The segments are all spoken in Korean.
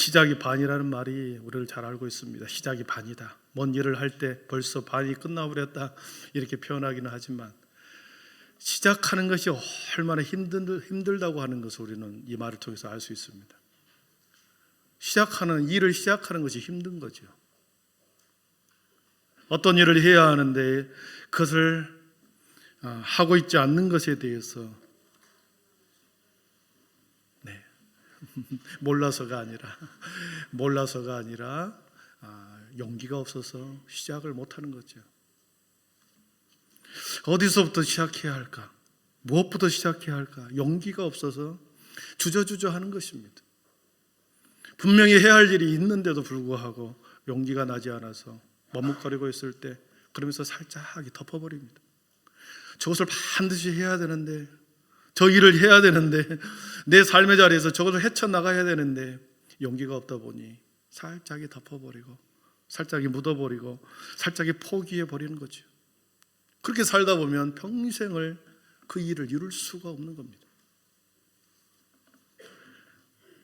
시작이 반이라는 말이 우리를 잘 알고 있습니다. 시작이 반이다. 뭔 일을 할 때 벌써 반이 끝나버렸다 이렇게 표현하기는 하지만 시작하는 것이 얼마나 힘들, 힘들다고 하는 것을 우리는 이 말을 통해서 알 수 있습니다. 시작하는 일을 시작하는 것이 힘든 거죠. 어떤 일을 해야 하는데 그것을 어, 하고 있지 않는 것에 대해서 몰라서가 아니라 몰라서가 아니라 아, 용기가 없어서 시작을 못 하는 거죠. 어디서부터 시작해야 할까? 무엇부터 시작해야 할까? 용기가 없어서 주저주저 하는 것입니다. 분명히 해야 할 일이 있는데도 불구하고 용기가 나지 않아서 머뭇거리고 있을 때 그러면서 살짝 덮어버립니다. 저것을 반드시 해야 되는데 저 일을 해야 되는데 내 삶의 자리에서 저것을 헤쳐나가야 되는데 용기가 없다 보니 살짝이 덮어버리고 살짝이 묻어버리고 살짝이 포기해버리는 거죠. 그렇게 살다 보면 평생을 그 일을 이룰 수가 없는 겁니다.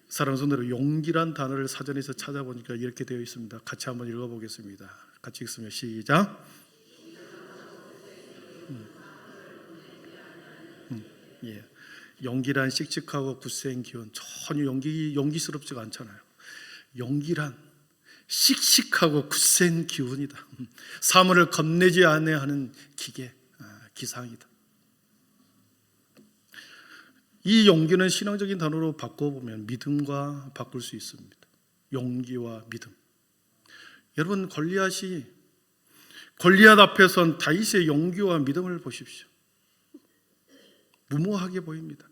사랑하는 성도들 용기란 단어를 사전에서 찾아보니까 이렇게 되어 있습니다. 같이 한번 읽어보겠습니다. 같이 읽습니다. 시작. 음. 음, 예. 용기란 씩씩하고 굳센 기운 전혀 용기 용기스럽지가 않잖아요. 용기란 씩씩하고 굳센 기운이다. 사물을 겁내지 않아야 하는 기계 아, 기상이다. 이 용기는 신앙적인 단어로 바꿔보면 믿음과 바꿀 수 있습니다. 용기와 믿음. 여러분 골리앗이 골리앗 앞에 선 다윗의 용기와 믿음을 보십시오. 무모하게 보입니다.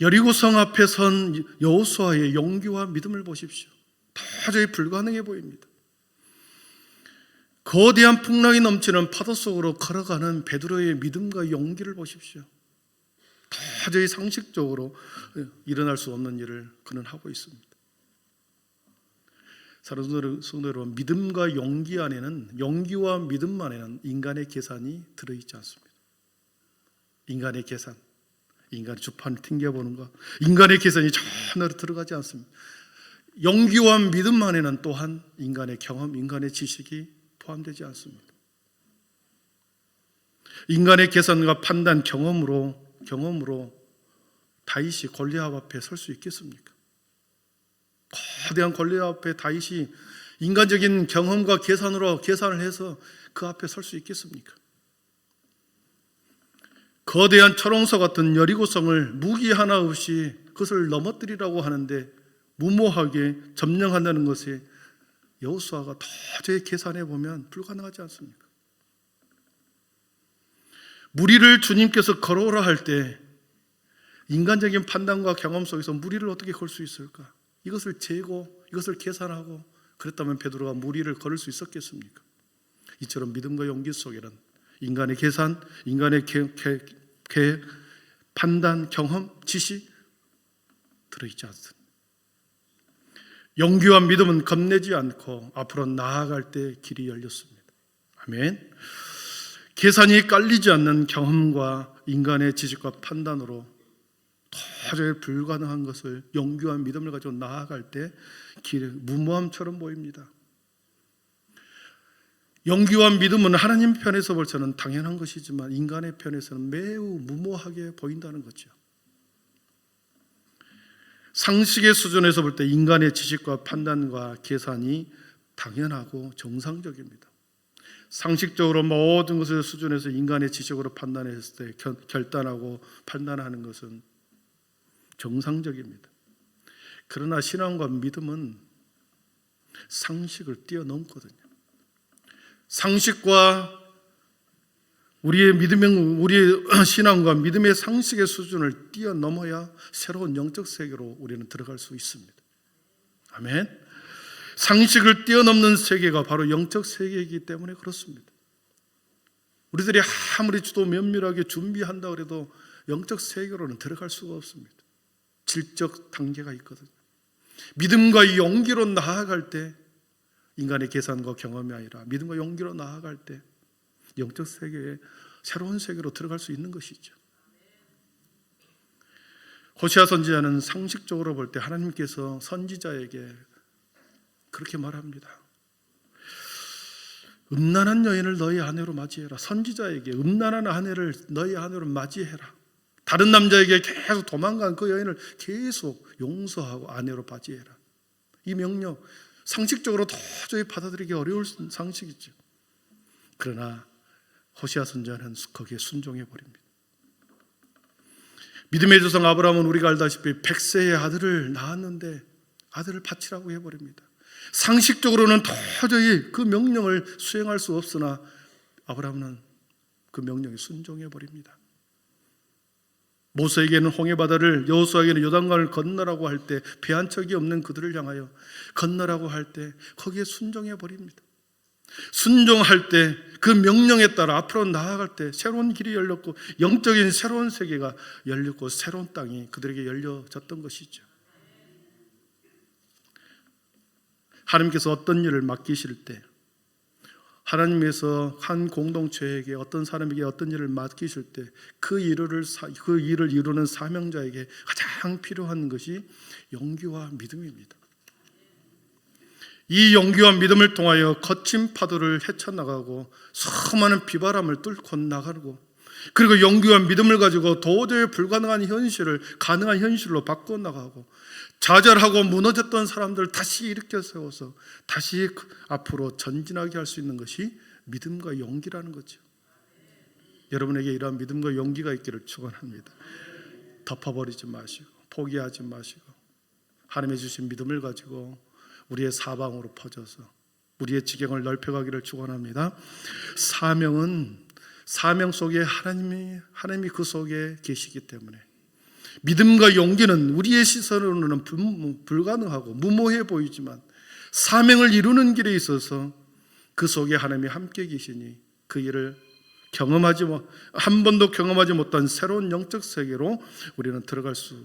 여리고성 앞에 선 여호수아의 용기와 믿음을 보십시오. 도저히 불가능해 보입니다. 거대한 풍랑이 넘치는 파도 속으로 걸어가는 베드로의 믿음과 용기를 보십시오. 도저히 상식적으로 일어날 수 없는 일을 그는 하고 있습니다. 성도 여러분, 믿음과 용기 안에는 용기와 믿음 안에는 인간의 계산이 들어있지 않습니다. 인간의 계산, 인간의 주판을 튕겨보는 것, 인간의 계산이 전혀 들어가지 않습니다. 용기와 믿음 안에는 또한 인간의 경험, 인간의 지식이 포함되지 않습니다. 인간의 계산과 판단, 경험으로 경험으로 다윗이 골리앗 앞에 설 수 있겠습니까? 거대한 골리앗 앞에 다윗이 인간적인 경험과 계산으로 계산을 해서 그 앞에 설 수 있겠습니까? 거대한 철옹서 같은 여리고성을 무기 하나 없이 그것을 넘어뜨리라고 하는데 무모하게 점령한다는 것에 여호수아가 도저히 계산해 보면 불가능하지 않습니까? 무리를 주님께서 걸어오라 할 때 인간적인 판단과 경험 속에서 무리를 어떻게 걸 수 있을까? 이것을 재고 이것을 계산하고 그랬다면 베드로가 무리를 걸을 수 있었겠습니까? 이처럼 믿음과 용기 속에는 인간의 계산, 인간의 계획, 판단, 경험, 지식 들어있지 않습니다. 용기와 믿음은 겁내지 않고 앞으로 나아갈 때 길이 열렸습니다. 아멘. 계산이 깔리지 않는 경험과 인간의 지식과 판단으로 도저히 불가능한 것을 용기와 믿음을 가지고 나아갈 때 길에 무모함처럼 보입니다. 용기와 믿음은 하나님 편에서 볼서는 당연한 것이지만 인간의 편에서는 매우 무모하게 보인다는 거죠. 상식의 수준에서 볼 때 인간의 지식과 판단과 계산이 당연하고 정상적입니다. 상식적으로 모든 것을 수준에서 인간의 지식으로 판단했을 때 결단하고 판단하는 것은 정상적입니다. 그러나 신앙과 믿음은 상식을 뛰어넘거든요. 상식과 우리의 믿음의 우리의 신앙과 믿음의 상식의 수준을 뛰어넘어야 새로운 영적 세계로 우리는 들어갈 수 있습니다. 아멘. 상식을 뛰어넘는 세계가 바로 영적 세계이기 때문에 그렇습니다. 우리들이 아무리 주도 면밀하게 준비한다 그래도 영적 세계로는 들어갈 수가 없습니다. 질적 단계가 있거든요. 믿음과 용기로 나아갈 때 인간의 계산과 경험이 아니라 믿음과 용기로 나아갈 때 영적 세계에 새로운 세계로 들어갈 수 있는 것이죠. 호시아 선지자는 상식적으로 볼 때 하나님께서 선지자에게 그렇게 말합니다. 음란한 여인을 너희 아내로 맞이해라. 선지자에게 음란한 아내를 너희 아내로 맞이해라. 다른 남자에게 계속 도망간 그 여인을 계속 용서하고 아내로 맞이해라. 이 명령 상식적으로 도저히 받아들이기 어려울 상식이죠. 그러나 호시아 선지자는 거기에 순종해 버립니다. 믿음의 조상 아브라함은 우리가 알다시피 백세의 아들을 낳았는데 아들을 바치라고 해버립니다. 상식적으로는 도저히 그 명령을 수행할 수 없으나 아브라함은 그 명령에 순종해 버립니다. 모세에게는 홍해 바다를 여호수아에게는 요단강을 건너라고 할 때 배한 척이 없는 그들을 향하여 건너라고 할 때 거기에 순종해 버립니다. 순종할 때 그 명령에 따라 앞으로 나아갈 때 새로운 길이 열렸고 영적인 새로운 세계가 열렸고 새로운 땅이 그들에게 열려졌던 것이죠. 하나님께서 어떤 일을 맡기실 때 하나님께서 한 공동체에게 어떤 사람에게 어떤 일을 맡기실 때 그 일을 사- 그 일을 이루는 사명자에게 가장 필요한 것이 용기와 믿음입니다. 이 용기와 믿음을 통하여 거친 파도를 헤쳐나가고 수많은 비바람을 뚫고 나가고 그리고 용기와 믿음을 가지고 도저히 불가능한 현실을 가능한 현실로 바꿔 나가고 좌절하고 무너졌던 사람들 다시 일으켜 세워서 다시 그 앞으로 전진하게 할 수 있는 것이 믿음과 용기라는 거죠. 여러분에게 이러한 믿음과 용기가 있기를 축원합니다. 덮어버리지 마시고 포기하지 마시고 하나님의 주신 믿음을 가지고 우리의 사방으로 퍼져서 우리의 지경을 넓혀가기를 축원합니다. 사명은 사명 속에 하나님이 하나님이 그 속에 계시기 때문에 믿음과 용기는 우리의 시선으로는 불- 불가능하고 무모해 보이지만 사명을 이루는 길에 있어서 그 속에 하나님이 함께 계시니 그 일을 경험하지 못, 한 번도 경험하지 못한 새로운 영적 세계로 우리는 들어갈 수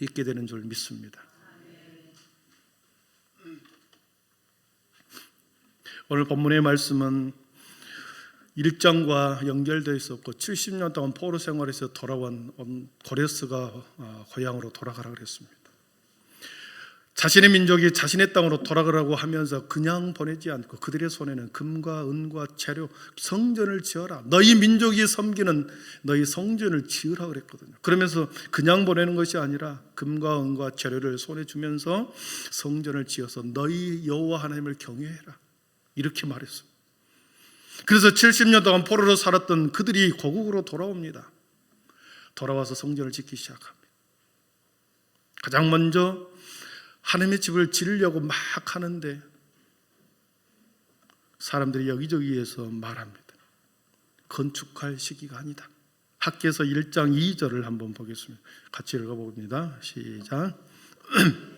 있게 되는 줄 믿습니다. 오늘 본문의 말씀은 1장과 연결되어 있었고 70년 동안 포로 생활에서 돌아온 고레스가 어, 고향으로 돌아가라 그랬습니다. 자신의 민족이 자신의 땅으로 돌아가라고 하면서 그냥 보내지 않고 그들의 손에는 금과 은과 재료 성전을 지어라. 너희 민족이 섬기는 너희 성전을 지으라 그랬거든요. 그러면서 그냥 보내는 것이 아니라 금과 은과 재료를 손에 주면서 성전을 지어서 너희 여호와 하나님을 경외해라. 이렇게 말했습니다. 그래서 70년 동안 포로로 살았던 그들이 고국으로 돌아옵니다. 돌아와서 성전을 짓기 시작합니다. 가장 먼저 하나님의 집을 지으려고 막 하는데 사람들이 여기저기에서 말합니다. 건축할 시기가 아니다. 학계에서 1장 2절을 한번 보겠습니다. 같이 읽어봅니다. 시작.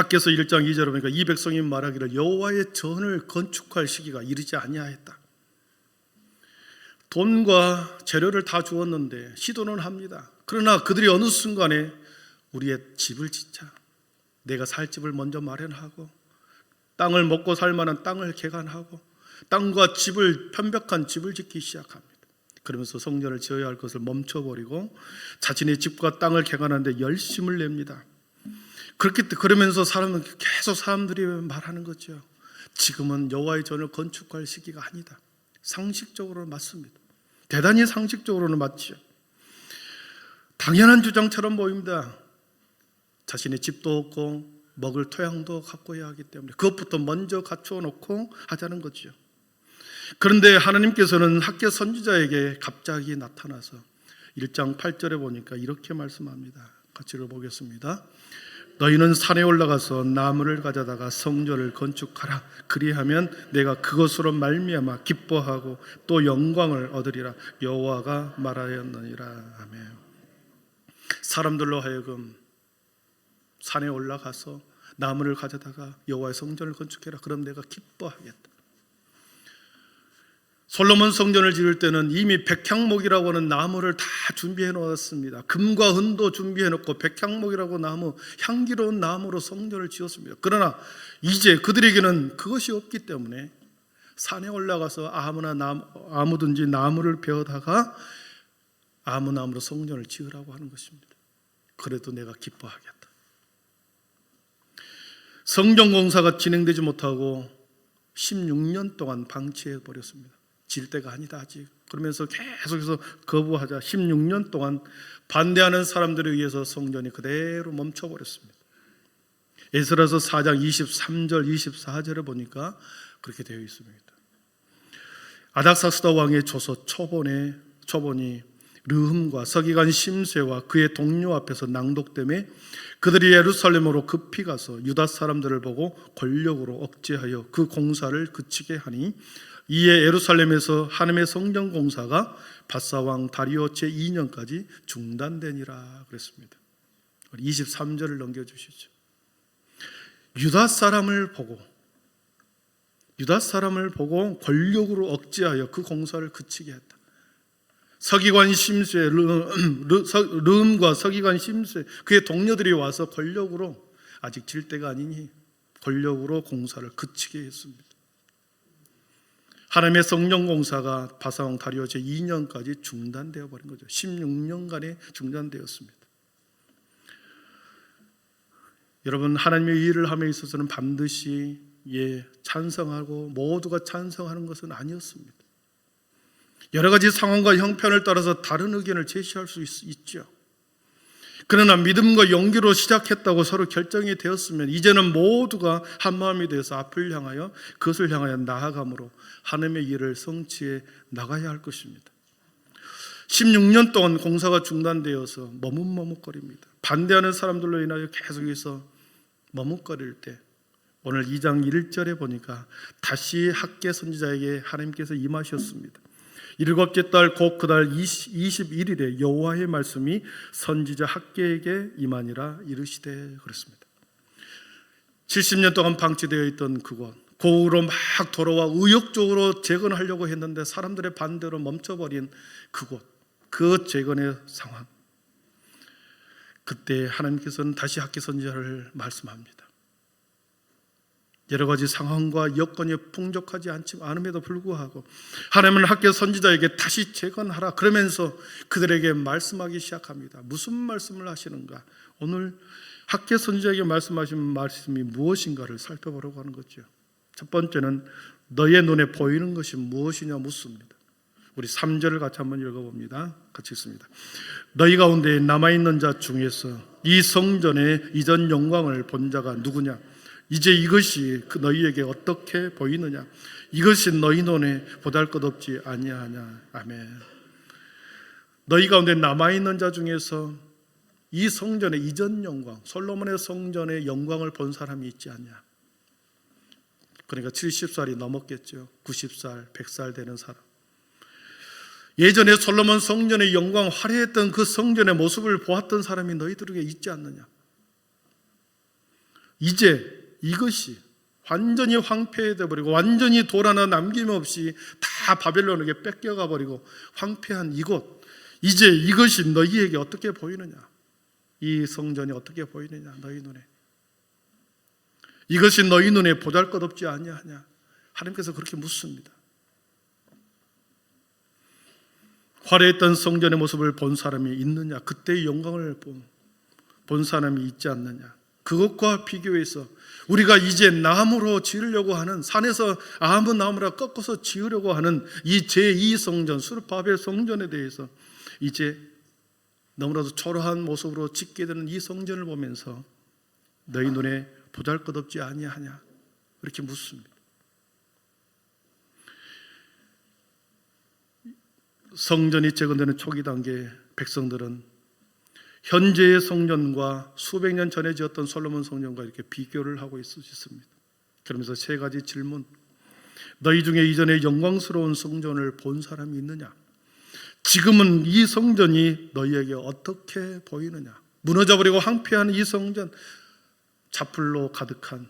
학계서 1장 2절에 보니까 이 백성이 말하기를 여호와의 전을 건축할 시기가 이르지 아니하였다. 돈과 재료를 다 주었는데 시도는 합니다. 그러나 그들이 어느 순간에 우리의 집을 짓자. 내가 살 집을 먼저 마련하고 땅을 먹고 살 만한 땅을 개간하고 땅과 집을 편벽한 집을 짓기 시작합니다. 그러면서 성전을 지어야 할 것을 멈춰버리고 자신의 집과 땅을 개간하는데 열심을 냅니다. 그렇기 때 그러면서 사람은 계속 사람들이 말하는 거죠. 지금은 여호와의 전을 건축할 시기가 아니다. 상식적으로 맞습니다. 대단히 상식적으로는 맞죠. 당연한 주장처럼 보입니다. 자신의 집도 없고 먹을 토양도 갖고야 하기 때문에 그것부터 먼저 갖추어 놓고 하자는 거죠. 그런데 하나님께서는 학계 선지자에게 갑자기 나타나서 1장 8절에 보니까 이렇게 말씀합니다. 같이 읽어보겠습니다. 너희는 산에 올라가서 나무를 가져다가 성전을 건축하라. 그리하면 내가 그것으로 말미암아 기뻐하고 또 영광을 얻으리라. 여호와가 말하였느니라. 아멘. 사람들로 하여금 산에 올라가서 나무를 가져다가 여호와의 성전을 건축해라. 그럼 내가 기뻐하겠다. 솔로몬 성전을 지을 때는 이미 백향목이라고 하는 나무를 다 준비해 놓았습니다. 금과 은도 준비해 놓고 백향목이라고 나무, 향기로운 나무로 성전을 지었습니다. 그러나 이제 그들에게는 그것이 없기 때문에 산에 올라가서 아무나 나무, 아무든지 나무를 베어다가 아무 나무로 성전을 지으라고 하는 것입니다. 그래도 내가 기뻐하겠다. 성전 공사가 진행되지 못하고 16년 동안 방치해 버렸습니다. 질 때가 아니다 아직. 그러면서 계속해서 거부하자 16년 동안 반대하는 사람들에 의해서 성전이 그대로 멈춰 버렸습니다. 에스라서 4장 23절 24절에 보니까 그렇게 되어 있습니다. 아닥사스다 왕의 조서 초본에 초본이 르흠과 서기관 심세와 그의 동료 앞에서 낭독됨에 그들이 예루살렘으로 급히 가서 유다 사람들을 보고 권력으로 억제하여 그 공사를 그치게 하니 이에 예루살렘에서 하나님의 성전 공사가 바사 왕 다리오 제 2년까지 중단되니라 그랬습니다. 23절을 넘겨 주시죠. 유다 사람을 보고 유다 사람을 보고 권력으로 억제하여 그 공사를 그치게 했다. 서기관 심수의 르음과 서기관 심수의 그의 동료들이 와서 권력으로 아직 질 때가 아니니 권력으로 공사를 그치게 했습니다. 하나님의 성령 공사가 바사왕 다리오 제 2년까지 중단되어 버린 거죠. 16년간에 중단되었습니다. 여러분 하나님의 일을 함에 있어서는 반드시 예 찬성하고 모두가 찬성하는 것은 아니었습니다. 여러 가지 상황과 형편을 따라서 다른 의견을 제시할 수 있, 있죠. 그러나 믿음과 용기로 시작했다고 서로 결정이 되었으면 이제는 모두가 한 마음이 되어서 앞을 향하여 그것을 향하여 나아감으로 하나님의 일을 성취해 나가야 할 것입니다. 16년 동안 공사가 중단되어서 머뭇머뭇거립니다. 반대하는 사람들로 인하여 계속해서 머뭇거릴 때 오늘 2장 1절에 보니까 다시 학계 선지자에게 하나님께서 임하셨습니다. 일곱째 달 곧 그달 21일에 여호와의 말씀이 선지자 학계에게 임하니라 이르시되 그랬습니다. 70년 동안 방치되어 있던 그곳 고으로 막 돌아와 의욕적으로 재건하려고 했는데 사람들의 반대로 멈춰버린 그곳 그 재건의 상황 그때 하나님께서는 다시 학계 선지자를 말씀합니다. 여러 가지 상황과 여건이 풍족하지 않음에도 불구하고 하나님은 학교 선지자에게 다시 재건하라 그러면서 그들에게 말씀하기 시작합니다. 무슨 말씀을 하시는가? 오늘 학교 선지자에게 말씀하신 말씀이 무엇인가를 살펴보려고 하는 거죠. 첫 번째는 너의 눈에 보이는 것이 무엇이냐 묻습니다. 우리 3절을 같이 한번 읽어봅니다. 같이 읽습니다. 너희 가운데 남아있는 자 중에서 이 성전의 이전 영광을 본 자가 누구냐? 이제 이것이 그 너희에게 어떻게 보이느냐? 이것이 너희 눈에 보잘 것 없지 아니하냐? 아멘. 너희 가운데 남아 있는 자 중에서 이 성전의 이전 영광, 솔로몬의 성전의 영광을 본 사람이 있지 않냐? 그러니까 70살이 넘었겠죠. 90살, 100살 되는 사람. 예전에 솔로몬 성전의 영광 화려했던 그 성전의 모습을 보았던 사람이 너희들에게 있지 않느냐? 이제 이것이 완전히 황폐해져 버리고 완전히 돌 하나 남김없이 다 바벨론에게 뺏겨가 버리고 황폐한 이곳 이제 이것이 너희에게 어떻게 보이느냐? 이 성전이 어떻게 보이느냐? 너희 눈에 이것이 너희 눈에 보잘것없지 아니하냐? 하나님께서 그렇게 묻습니다. 화려했던 성전의 모습을 본 사람이 있느냐? 그때의 영광을 본, 본 사람이 있지 않느냐? 그것과 비교해서 우리가 이제 나무로 지으려고 하는 산에서 아무 나무라 꺾어서 지으려고 하는 이 제2성전 수르바벨 성전에 대해서 이제 너무나도 초라한 모습으로 짓게 되는 이 성전을 보면서 너희 눈에 보잘것없지 아니하냐 이렇게 묻습니다. 성전이 재건되는 초기 단계 백성들은 현재의 성전과 수백 년 전에 지었던 솔로몬 성전과 이렇게 비교를 하고 있습니다. 그러면서 세 가지 질문. 너희 중에 이전에 영광스러운 성전을 본 사람이 있느냐? 지금은 이 성전이 너희에게 어떻게 보이느냐? 무너져버리고 황폐한 이 성전, 자풀로 가득한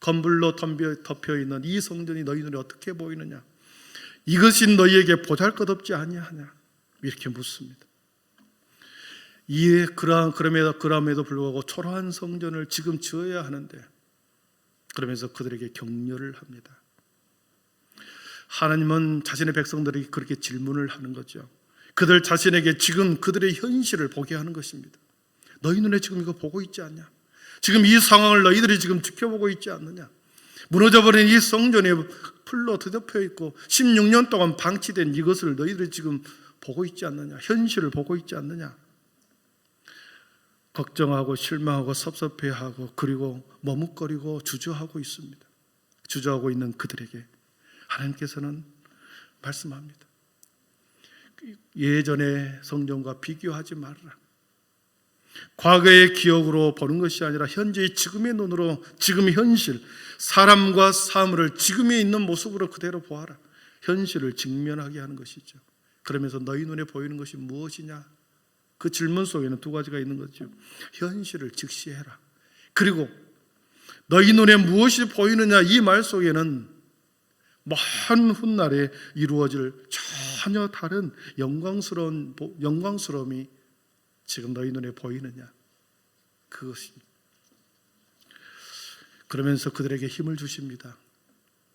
건불로 덮여 있는 이 성전이 너희 눈에 어떻게 보이느냐? 이것이 너희에게 보잘것없지 아니하냐? 이렇게 묻습니다. 이에 그러 그럼에도 그럼에도 불구하고 초라한 성전을 지금 지어야 하는데 그러면서 그들에게 격려를 합니다. 하나님은 자신의 백성들이 그렇게 질문을 하는 거죠. 그들 자신에게 지금 그들의 현실을 보게 하는 것입니다. 너희 눈에 지금 이거 보고 있지 않냐? 지금 이 상황을 너희들이 지금 지켜보고 있지 않느냐? 무너져버린 이 성전에 풀로 뒤덮여 있고 16년 동안 방치된 이것을 너희들이 지금 보고 있지 않느냐? 현실을 보고 있지 않느냐? 걱정하고 실망하고 섭섭해하고 그리고 머뭇거리고 주저하고 있습니다. 주저하고 있는 그들에게 하나님께서는 말씀합니다. 예전의 성전과 비교하지 말라. 과거의 기억으로 보는 것이 아니라 현재의 지금의 눈으로 지금 현실 사람과 사물을 지금에 있는 모습으로 그대로 보아라. 현실을 직면하게 하는 것이죠. 그러면서 너희 눈에 보이는 것이 무엇이냐? 그 질문 속에는 두 가지가 있는 거죠. 현실을 직시해라. 그리고 너희 눈에 무엇이 보이느냐 이 말 속에는 먼 훗날에 이루어질 전혀 다른 영광스러운 영광스러움이 지금 너희 눈에 보이느냐 그것입니다. 그러면서 그들에게 힘을 주십니다.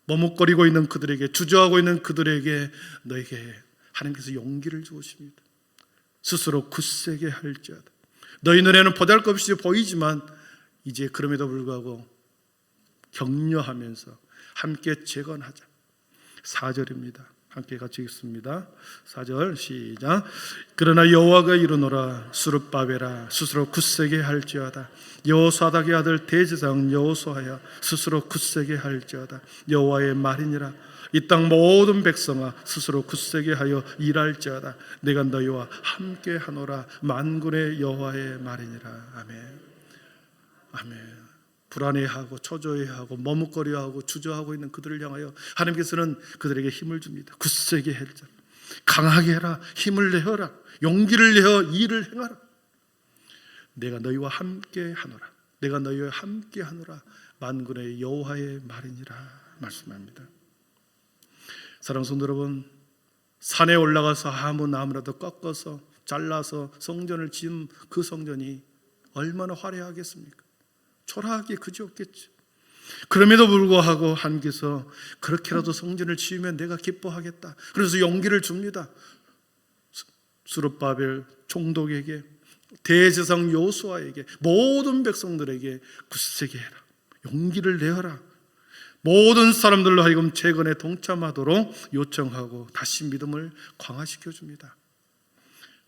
머뭇거리고 있는 그들에게 주저하고 있는 그들에게 너에게 하나님께서 용기를 주십니다. 스스로 굳세게 할지어다. 너희 눈에는 보잘것없이 보이지만 이제 그럼에도 불구하고 격려하면서 함께 재건하자. 4절입니다. 함께 같이 읽습니다. 4절 시작. 그러나 여호와가 이르노라 수르바벨아 스스로 굳세게 할지어다. 여호사닥의 아들 대제사장 여호수아야 스스로 굳세게 할지어다. 여호와의 말이니라. 이 땅 모든 백성아 스스로 굳세게 하여 일할지어다. 내가 너희와 함께 하노라. 만군의 여호와의 말이니라. 아멘. 아멘. 불안해하고 초조해하고 머뭇거려하고 주저하고 있는 그들을 향하여 하나님께서는 그들에게 힘을 줍니다. 굳세게 해라. 강하게 해라. 힘을 내어라. 용기를 내어 일을 행하라. 내가 너희와 함께 하노라. 내가 너희와 함께 하노라. 만군의 여호와의 말이니라 말씀합니다. 사랑하는 성도 여러분, 산에 올라가서 아무 나무라도 꺾어서 잘라서 성전을 지은 그 성전이 얼마나 화려하겠습니까? 초라하게 그지없겠죠. 그럼에도 불구하고 하나님께서 그렇게라도 성전을 지으면 내가 기뻐하겠다. 그래서 용기를 줍니다. 수르바벨 총독에게 대제상 요수아에게 모든 백성들에게 굳세게 해라. 용기를 내어라. 모든 사람들로 하여금 재건에 동참하도록 요청하고 다시 믿음을 강화시켜 줍니다.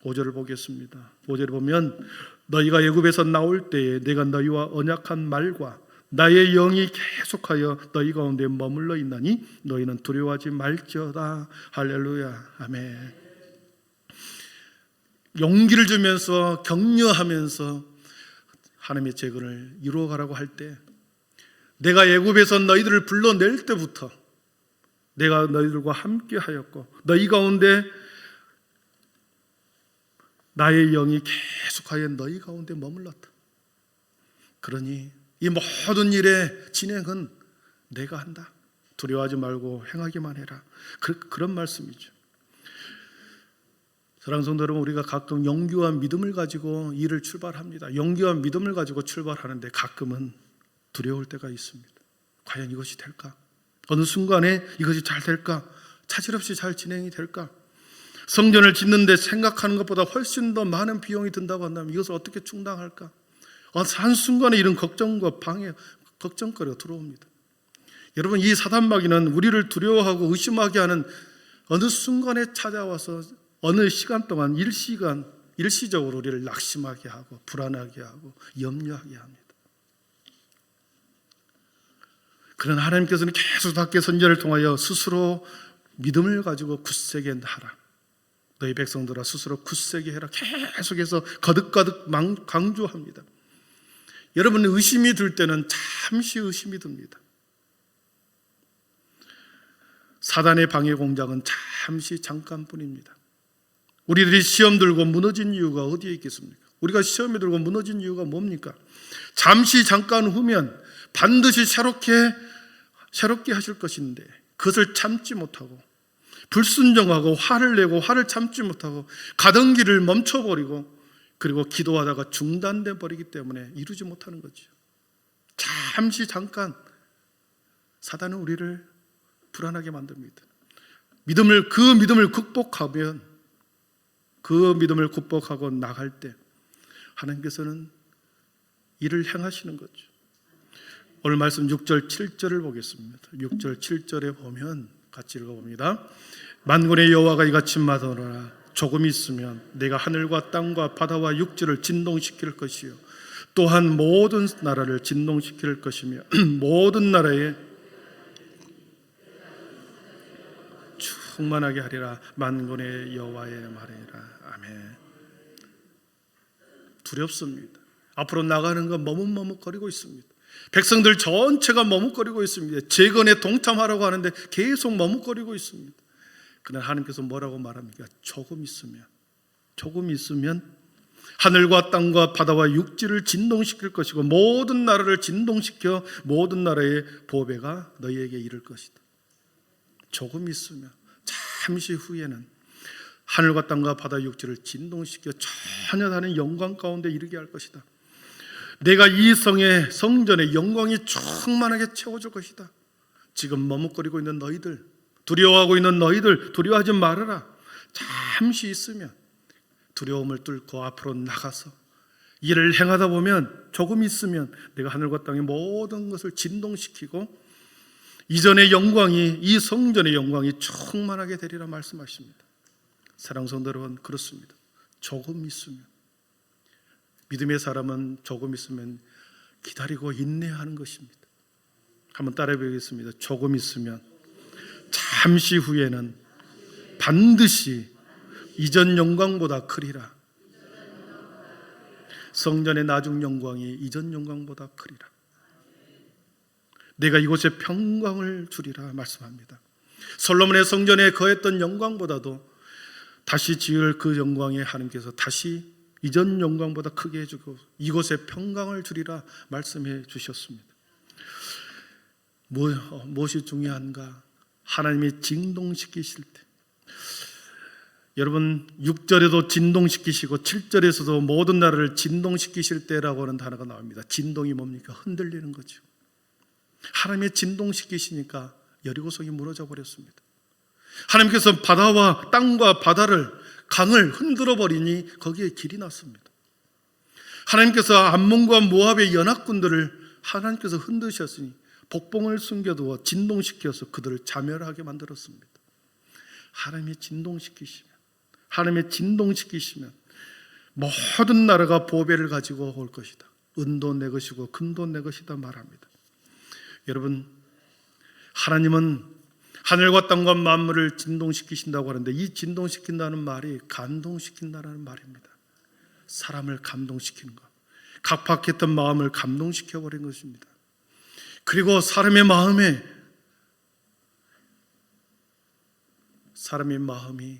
5절을 보겠습니다. 5절을 보면 너희가 애굽에서 나올 때에 내가 너희와 언약한 말과 나의 영이 계속하여 너희 가운데 머물러 있나니 너희는 두려워하지 말지어다. 할렐루야. 아멘. 용기를 주면서 격려하면서 하나님의 재건을 이루어 가라고 할 때 내가 애굽에서 너희들을 불러낼 때부터 내가 너희들과 함께 하였고 너희 가운데 나의 영이 계속하여 너희 가운데 머물렀다. 그러니 이 모든 일의 진행은 내가 한다. 두려워하지 말고 행하기만 해라. 그, 그런 말씀이죠. 사랑하는 성도 여러분, 우리가 가끔 용기와 믿음을 가지고 일을 출발합니다. 용기와 믿음을 가지고 출발하는데 가끔은 두려울 때가 있습니다. 과연 이것이 될까? 어느 순간에 이것이 잘 될까? 차질 없이 잘 진행이 될까? 성전을 짓는데 생각하는 것보다 훨씬 더 많은 비용이 든다고 한다면 이것을 어떻게 충당할까? 한순간에 이런 걱정과 방해, 걱정거리가 들어옵니다. 여러분, 이 사단마귀는 우리를 두려워하고 의심하게 하는 어느 순간에 찾아와서 어느 시간 동안 일시간, 일시적으로 우리를 낙심하게 하고 불안하게 하고 염려하게 합니다. 그러나 하나님께서는 계속 밖에 선전을 통하여 스스로 믿음을 가지고 굳세게 하라. 너희 백성들아 스스로 굳세게 해라. 계속해서 거듭거듭 강조합니다. 여러분 의심이 들 때는 잠시 의심이 듭니다. 사단의 방해 공작은 잠시 잠깐뿐입니다. 우리들이 시험 들고 무너진 이유가 어디에 있겠습니까? 우리가 시험에 들고 무너진 이유가 뭡니까? 잠시 잠깐 후면 반드시 새롭게 새롭게 하실 것인데 그것을 참지 못하고 불순종하고 화를 내고 화를 참지 못하고 가던 길을 멈춰버리고 그리고 기도하다가 중단돼 버리기 때문에 이루지 못하는 거죠. 잠시 잠깐 사단은 우리를 불안하게 만듭니다. 믿음을 그 믿음을 극복하면 그 믿음을 극복하고 나갈 때 하나님께서는 일을 행하시는 거죠. 오늘 말씀 6절 7절을 보겠습니다. 6절 7절에 보면 같이 읽어봅니다. 만군의 여호와가 이같이 말하노라 조금 있으면 내가 하늘과 땅과 바다와 육지를 진동시킬 것이요 또한 모든 나라를 진동시킬 것이며 모든 나라에 충만하게 하리라 만군의 여호와의 말이라 아멘. 두렵습니다. 앞으로 나가는 건 머뭇머뭇거리고 있습니다. 백성들 전체가 머뭇거리고 있습니다. 재건에 동참하라고 하는데 계속 머뭇거리고 있습니다. 그날 하나님께서 뭐라고 말합니까? 조금 있으면, 조금 있으면 하늘과 땅과 바다와 육지를 진동시킬 것이고 모든 나라를 진동시켜 모든 나라의 보배가 너희에게 이를 것이다. 조금 있으면 잠시 후에는 하늘과 땅과 바다 육지를 진동시켜 전혀 다른 영광 가운데 이르게 할 것이다. 내가 이 성의 성전의 영광이 충만하게 채워줄 것이다. 지금 머뭇거리고 있는 너희들, 두려워하고 있는 너희들 두려워하지 말아라. 잠시 있으면 두려움을 뚫고 앞으로 나가서 일을 행하다 보면 조금 있으면 내가 하늘과 땅의 모든 것을 진동시키고 이전의 영광이 이 성전의 영광이 충만하게 되리라 말씀하십니다. 사랑 성도 여러분 그렇습니다. 조금 있으면 믿음의 사람은 조금 있으면 기다리고 인내하는 것입니다. 한번 따라해 보겠습니다. 조금 있으면 잠시 후에는 반드시 이전 영광보다 크리라. 성전의 나중 영광이 이전 영광보다 크리라. 내가 이곳에 평강을 주리라 말씀합니다. 솔로몬의 성전에 거했던 영광보다도 다시 지을 그 영광에 하나님께서 다시 이전 영광보다 크게 해주고 이곳에 평강을 주리라 말씀해 주셨습니다. 뭐, 어, 무엇이 중요한가? 하나님이 진동시키실 때 여러분 6절에도 진동시키시고 7절에서도 모든 나라를 진동시키실 때라고 하는 단어가 나옵니다. 진동이 뭡니까? 흔들리는 거죠. 하나님의 진동시키시니까 여리고성이 무너져 버렸습니다. 하나님께서 바다와 땅과 바다를 강을 흔들어 버리니 거기에 길이 났습니다. 하나님께서 암몬과 모압의 연합군들을 하나님께서 흔드셨으니 복봉을 숨겨두어 진동시켜서 그들을 자멸하게 만들었습니다. 하나님이 진동시키시면 하나님의 진동시키시면 모든 나라가 보배를 가지고 올 것이다. 은도 내 것이고 금도 내 것이다 말합니다. 여러분 하나님은 하늘과 땅과 만물을 진동시키신다고 하는데 이 진동시킨다는 말이 감동시킨다는 말입니다. 사람을 감동시키는 것. 각박했던 마음을 감동시켜 버린 것입니다. 그리고 사람의 마음에 사람의 마음이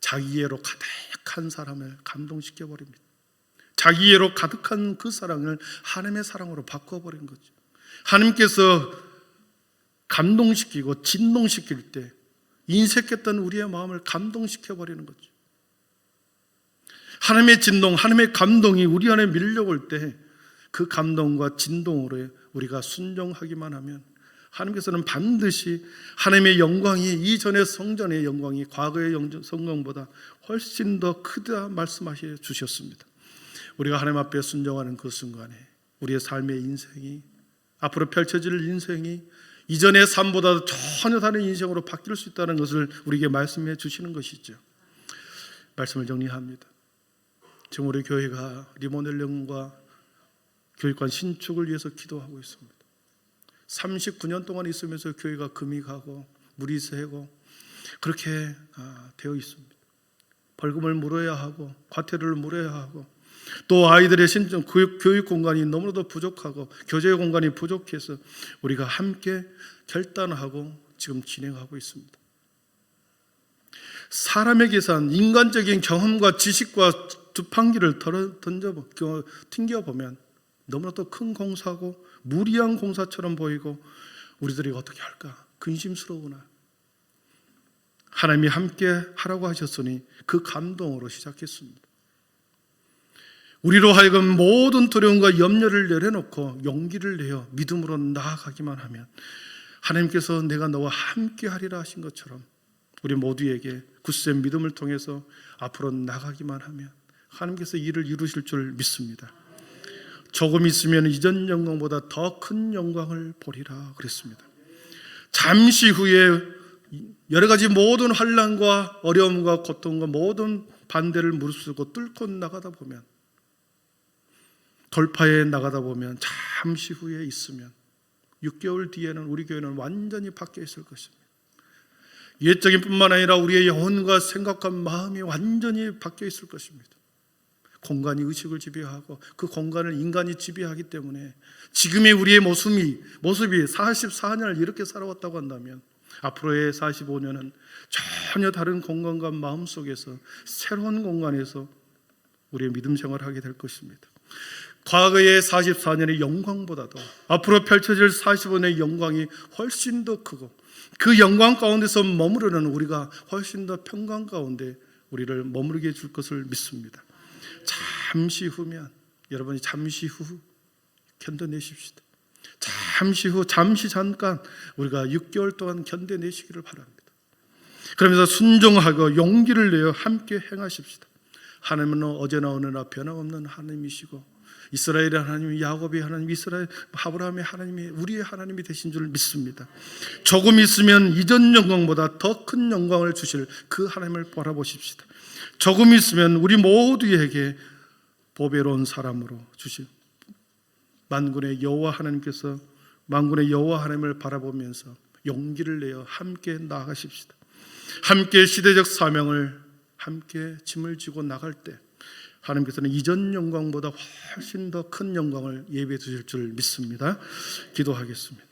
자기애로 가득한 사람을 감동시켜 버립니다. 자기애로 가득한 그 사랑을 하나님의 사랑으로 바꿔 버린 거죠. 하나님께서 감동시키고 진동시킬 때 인색했던 우리의 마음을 감동시켜 버리는 거죠. 하나님의 진동, 하나님의 감동이 우리 안에 밀려올 때 그 감동과 진동으로 우리가 순종하기만 하면 하나님께서는 반드시 하나님의 영광이 이전의 성전의 영광이 과거의 성경보다 훨씬 더 크다 말씀하시 주셨습니다. 우리가 하나님 앞에 순종하는 그 순간에 우리의 삶의 인생이 앞으로 펼쳐질 인생이 이전의 삶보다 전혀 다른 인생으로 바뀔 수 있다는 것을 우리에게 말씀해 주시는 것이죠. 말씀을 정리합니다. 지금 우리 교회가 리모델링과 교육관 신축을 위해서 기도하고 있습니다. 39년 동안 있으면서 교회가 금이 가고 물이 새고 그렇게 아, 되어 있습니다. 벌금을 물어야 하고 과태료를 물어야 하고 또 아이들의 신청 교육, 교육 공간이 너무나도 부족하고 교제 공간이 부족해서 우리가 함께 결단하고 지금 진행하고 있습니다. 사람의 계산, 인간적인 경험과 지식과 두판기를 던져 튕겨 보면 너무나도 큰 공사고 무리한 공사처럼 보이고 우리들이 어떻게 할까 근심스러우나 하나님이 함께 하라고 하셨으니 그 감동으로 시작했습니다. 우리로 하여금 모든 두려움과 염려를 내려놓고 용기를 내어 믿음으로 나아가기만 하면 하나님께서 내가 너와 함께 하리라 하신 것처럼 우리 모두에게 굳센 믿음을 통해서 앞으로 나가기만 하면 하나님께서 일을 이루실 줄 믿습니다. 조금 있으면 이전 영광보다 더 큰 영광을 보리라 그랬습니다. 잠시 후에 여러 가지 모든 환란과 어려움과 고통과 모든 반대를 무릅쓰고 뚫고 나가다 보면 돌파에 나가다 보면 잠시 후에 있으면 6개월 뒤에는 우리 교회는 완전히 바뀌어 있을 것입니다. 옛적인 뿐만 아니라 우리의 영혼과 생각과 마음이 완전히 바뀌어 있을 것입니다. 공간이 의식을 지배하고 그 공간을 인간이 지배하기 때문에 지금의 우리의 모습이 모습이 44년을 이렇게 살아왔다고 한다면 앞으로의 45년은 전혀 다른 공간과 마음 속에서 새로운 공간에서 우리의 믿음 생활을 하게 될 것입니다. 과거의 44년의 영광보다도 앞으로 펼쳐질 45년의 영광이 훨씬 더 크고 그 영광 가운데서 머무르는 우리가 훨씬 더 평강 가운데 우리를 머무르게 해줄 것을 믿습니다. 잠시 후면 여러분이 잠시 후 견뎌내십시다. 잠시 후 잠시 잠깐 우리가 6개월 동안 견뎌내시기를 바랍니다. 그러면서 순종하고 용기를 내어 함께 행하십시다. 하나님은 어제나 오늘나 변함없는 하나님이시고 이스라엘의 하나님, 야곱의 하나님, 이스라엘 아브라함의 하나님이 우리의 하나님이 되신 줄 믿습니다. 조금 있으면 이전 영광보다 더 큰 영광을 주실 그 하나님을 바라보십시다. 조금 있으면 우리 모두에게 보배로운 사람으로 주실 만군의 여호와 하나님께서 만군의 여호와 하나님을 바라보면서 용기를 내어 함께 나아가십시다. 함께 시대적 사명을 함께 짐을 지고 나갈 때 하나님께서는 이전 영광보다 훨씬 더 큰 영광을 예비해 주실 줄 믿습니다. 기도하겠습니다.